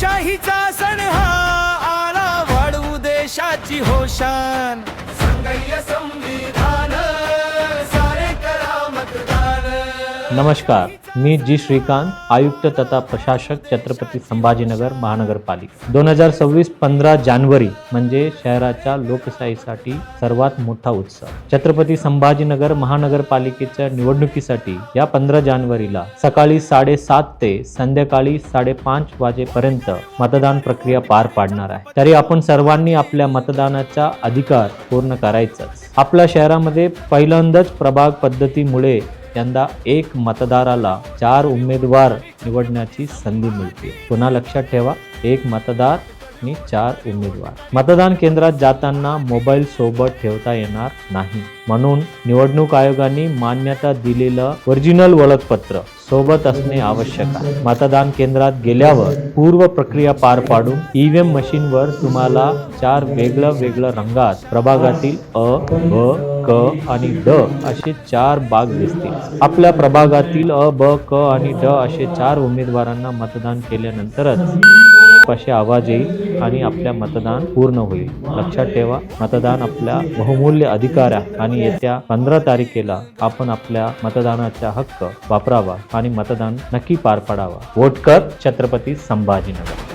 लोकशाहीचा सण हा आला वाढवू देशाची होशान. संघीय संविधान. नमस्कार मी जी श्रीकांत आयुक्त तथा प्रशासक छत्रपती संभाजीनगर महानगरपालिका. दोन हजार सव्वीस पंधरा जानेवारी म्हणजे शहराच्या लोकशाहीसाठी सर्वात मोठा उत्सव. छत्रपती संभाजीनगर महानगरपालिकेच्या निवडणुकीसाठी या पंधरा जानेवारीला सकाळी साडेसात ते संध्याकाळी साडेपाच वाजेपर्यंत मतदान प्रक्रिया पार पाडणार आहे. तरी आपण सर्वांनी आपल्या मतदानाचा अधिकार पूर्ण करायचाच. आपल्या शहरामध्ये पहिल्यांदाच प्रभाग पद्धतीमुळे यंदा एक मतदाराला चार उमेदवार निवडण्याची संधी मिळते. पुन्हा लक्षात ठेवा एक मतदार आणि चार उमेदवार. मतदान केंद्रात जाताना मोबाईल सोबत ठेवता येणार नाही. म्हणून निवडणूक आयोगाने मान्यता दिलेलं ओरिजिनल ओळखपत्र सोबत असणे आवश्यक आहे. मतदान केंद्रात गेल्यावर पूर्व प्रक्रिया पार पाडून ईव्हीएम मशीनवर तुम्हाला चार वेगळं वेगळं रंगात प्रभागातील अ ब क आणि ड असे चार बाग दिसतील आपल्या प्रभागातील अ ब क आणि ड असे चार उमेदवारांना मतदान केल्यानंतरच असे आवाज येईल आणि आपल्या मतदान पूर्ण होईल? लक्षात ठेवा मतदान आपल्या बहुमूल्य अधिकार आहे आणि येत्या पंधरा तारखेला आपण आपल्या मतदानाचा हक्क वापरावा आणि मतदान नक्की पार पाडावा. वोट कर छत्रपती संभाजीनगर.